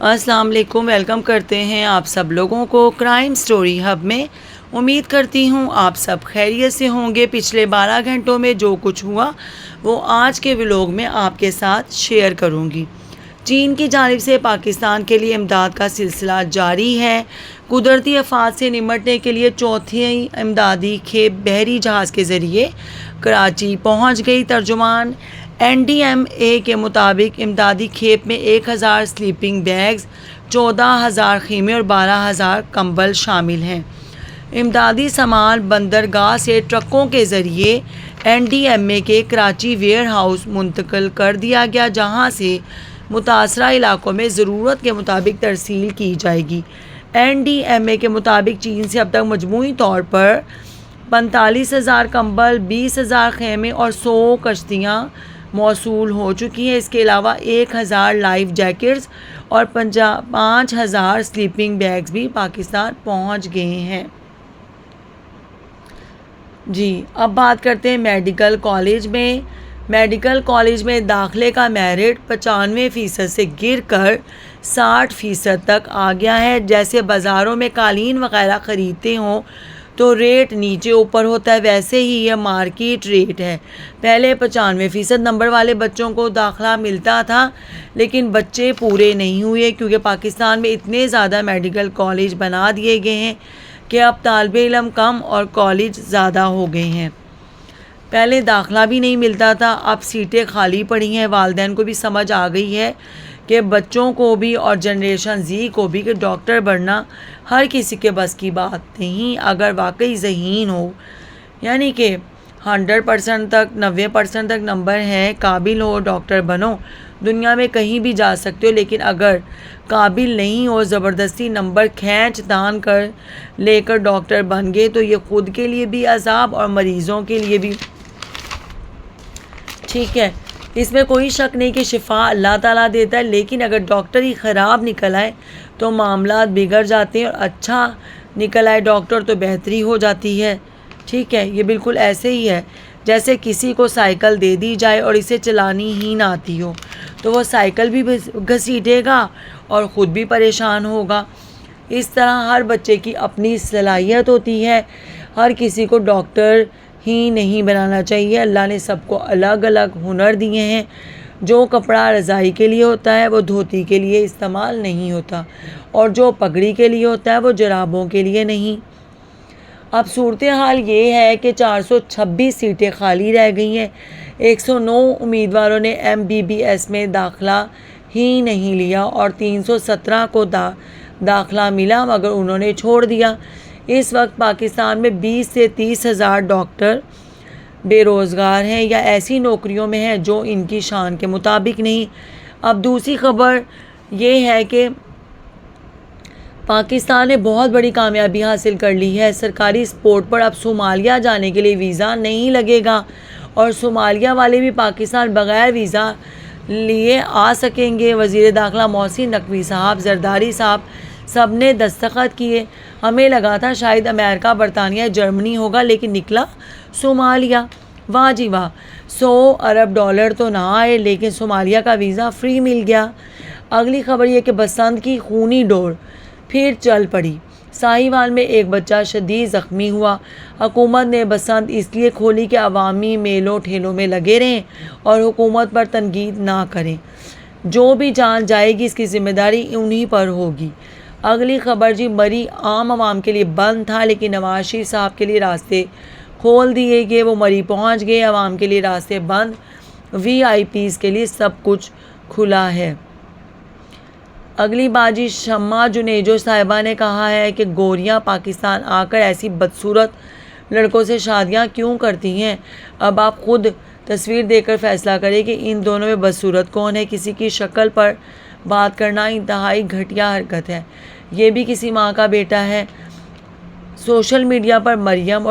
السلام علیکم، ویلکم کرتے ہیں آپ سب لوگوں کو کرائم سٹوری ہب میں۔ امید کرتی ہوں آپ سب خیریت سے ہوں گے۔ پچھلے بارہ گھنٹوں میں جو کچھ ہوا، وہ آج کے ولاگ میں آپ کے ساتھ شیئر کروں گی۔ چین کی جانب سے پاکستان کے لیے امداد کا سلسلہ جاری ہے۔ قدرتی افات سے نمٹنے کے لیے چوتھی امدادی کھیپ بحری جہاز کے ذریعے، کراچی پہنچ گئی ترجمان۔ این ڈی ایم اے کے مطابق امدادی کھیپ میں ایک ہزار سلیپنگ بیگز چودہ ہزار خیمے اور بارہ ہزار کمبل شامل ہیں۔ امدادی سامان بندرگاہ سے ٹرکوں کے ذریعے این ڈی ایم اے کے کراچی ویئر ہاؤس منتقل کر دیا گیا، جہاں سے متاثرہ علاقوں میں ضرورت کے مطابق ترسیل کی جائے گی۔ این ڈی ایم اے کے مطابق چین سے اب تک مجموعی طور پر پینتالیس ہزار کمبل، بیس ہزار خیمے اور سو کشتیاں موصول ہو چکی ہیں۔ اس کے علاوہ ایک ہزار لائف جیکٹس اور پنجا، پانچ ہزار سلیپنگ بیگز بھی پاکستان پہنچ گئے ہیں۔ جی اب بات کرتے ہیں میڈیکل کالج میں۔ میڈیکل کالج میں داخلے کا میرٹ پچانوے فیصد سے گر کر ساٹھ فیصد تک آ گیا ہے۔ جیسے بازاروں میں قالین وغیرہ خریدتے ہوں تو ریٹ نیچے اوپر ہوتا ہے، ویسے ہی یہ مارکیٹ ریٹ ہے۔ پہلے پچانوے فیصد نمبر والے بچوں کو داخلہ ملتا تھا، لیکن بچے پورے نہیں ہوئے کیونکہ پاکستان میں اتنے زیادہ میڈیکل کالج بنا دیے گئے ہیں کہ اب طالب علم کم اور کالج زیادہ ہو گئے ہیں۔ پہلے داخلہ بھی نہیں ملتا تھا، اب سیٹیں خالی پڑی ہیں۔ والدین کو بھی سمجھ آ گئی ہے کہ بچوں کو بھی اور جنریشن زی کو بھی کہ ڈاکٹر بننا ہر کسی کے بس کی بات نہیں، اگر واقعی ذہین ہو۔ یعنی کہ ہنڈریڈ پرسنٹ تک، نوے پرسنٹ تک نمبر ہیں قابل ہو ڈاکٹر بنو۔ دنیا میں کہیں بھی جا سکتے ہو، لیکن اگر قابل نہیں ہو، زبردستی نمبر کھینچ دان کر لے کر ڈاکٹر بن گئے، تو یہ خود کے لیے بھی عذاب اور مریضوں کے لیے بھی۔ ٹھیک ہے۔ اس میں کوئی شک نہیں کہ شفا اللہ تعالیٰ دیتا ہے، لیکن اگر ڈاکٹر ہی خراب نکل آئے تو معاملات بگڑ جاتے ہیں اور اچھا نکل آئے ڈاکٹر تو بہتری ہو جاتی ہے۔ ٹھیک ہے، یہ بالکل ایسے ہی ہے جیسے کسی کو سائیکل دے دی جائے اور اسے چلانی ہی نہ آتی ہو۔ تو وہ سائیکل بھی گھسیٹے گا اور خود بھی پریشان ہوگا۔ اس طرح ہر بچے کی اپنی صلاحیت ہوتی ہے، ہر کسی کو ڈاکٹر ہی نہیں بنانا چاہیے۔ اللہ نے سب کو الگ الگ ہنر دیے ہیں۔ جو کپڑا رضائی کے لیے ہوتا ہے، وہ دھوتی کے لیے استعمال نہیں ہوتا۔ اور جو پگڑی کے لیے ہوتا ہے، وہ جرابوں کے لیے نہیں۔ اب صورتحال یہ ہے کہ چار سو چھبیس سیٹیں خالی رہ گئی ہیں۔ ایک سو نو امیدواروں نے ایم بی بی ایس میں داخلہ ہی نہیں لیا اور تین سو سترہ کو دا، داخلہ ملا مگر انہوں نے چھوڑ دیا۔ اس وقت پاکستان میں بیس سے تیس ہزار ڈاکٹر بے روزگار ہیں یا ایسی نوکریوں میں ہیں جو ان کی شان کے مطابق نہیں۔ اب دوسری خبر یہ ہے کہ پاکستان نے بہت بڑی کامیابی حاصل کر لی ہے۔ سرکاری سپورٹ پر اب صومالیہ جانے کے لیے ویزا نہیں لگے گا اور صومالیہ والے بھی پاکستان بغیر ویزا لیے آ سکیں گے۔ وزیر داخلہ محسن نقوی صاحب، زرداری صاحب سب نے دستخط کیے۔ ہمیں لگا تھا شاید امریکہ، برطانیہ، جرمنی ہوگا، لیکن نکلا صومالیہ واہ جی واہ، سو ارب ڈالر تو نہ آئے، لیکن صومالیہ کا ویزا فری مل گیا۔ اگلی خبر یہ کہ بسنت کی خونی ڈور پھر چل پڑی۔ ساہیوال میں ایک بچہ شدید زخمی ہوا۔ حکومت نے بسنت اس لیے کھولی کہ عوامی میلوں ٹھیلوں میں لگے رہیں اور حکومت پر تنقید نہ کریں۔ جو بھی جان جائے گی اس کی ذمہ داری انہی پر ہوگی۔ اگلی خبر جی مری عام عوام کے لیے بند تھا، لیکن نواز شریف صاحب کے لیے راستے کھول دیے گئے، وہ مری پہنچ گئے، عوام کے لیے راستے بند، وی آئی پیز کے لیے سب کچھ کھلا ہے۔ اگلی بات جی شمع جنیجو صاحبہ نے کہا ہے کہ گوریاں پاکستان آ کر ایسی بدصورت لڑکوں سے شادیاں کیوں کرتی ہیں؟ اب آپ خود تصویر دے کر فیصلہ کرے کہ ان دونوں میں بدصورت کون ہے، کسی کی شکل پر بات کرنا انتہائی گھٹیا حرکت ہے۔ یہ بھی کسی ماں کا بیٹا ہے۔ سوشل میڈیا پر مریم اور